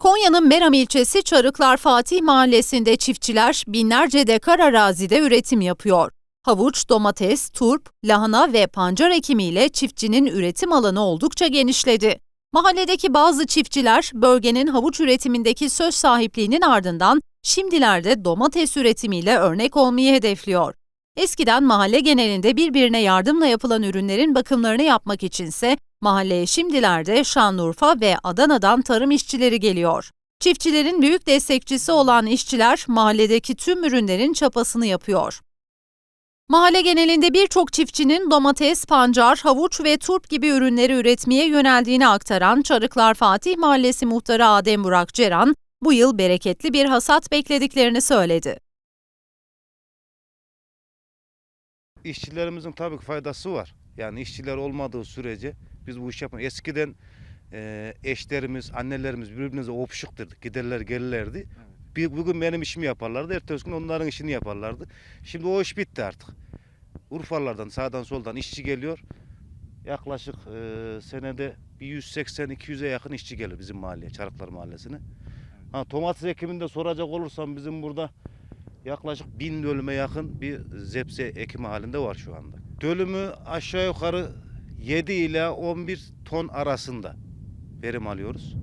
Konya'nın Meram ilçesi Çarıklar Fatih Mahallesi'nde çiftçiler binlerce dekar arazide üretim yapıyor. Havuç, domates, turp, lahana ve pancar ekimiyle çiftçinin üretim alanı oldukça genişledi. Mahalledeki bazı çiftçiler bölgenin havuç üretimindeki söz sahipliğinin ardından şimdilerde domates üretimiyle örnek olmayı hedefliyor. Eskiden mahalle genelinde birbirine yardımla yapılan ürünlerin bakımlarını yapmak içinse mahalleye şimdilerde Şanlıurfa ve Adana'dan tarım işçileri geliyor. Çiftçilerin büyük destekçisi olan işçiler mahalledeki tüm ürünlerin çapasını yapıyor. Mahalle genelinde birçok çiftçinin domates, pancar, havuç ve turp gibi ürünleri üretmeye yöneldiğini aktaran Çarıklar Fatih Mahallesi muhtarı Adem Burak Ceren, bu yıl bereketli bir hasat beklediklerini söyledi. İşçilerimizin tabii ki faydası var. Yani işçiler olmadığı sürece biz bu iş yapamayız. Eskiden e, eşlerimiz, annelerimiz birbirimize opuşuktur. Giderler gelirlerdi. Bir, bugün benim işimi yaparlardı. Ertesi gün onların işini yaparlardı. Şimdi o iş bitti artık. Urfalardan sağdan soldan işçi geliyor. Yaklaşık e, senede bir 180-200'e yakın işçi gelir bizim mahalleye, Çarıklar Mahallesi'ne. Ha, domates ekiminde soracak olursam bizim burada yaklaşık bin dönüme yakın bir zepse ekimi halinde var şu anda. Dönümü aşağı yukarı 7 ile 11 ton arasında verim alıyoruz.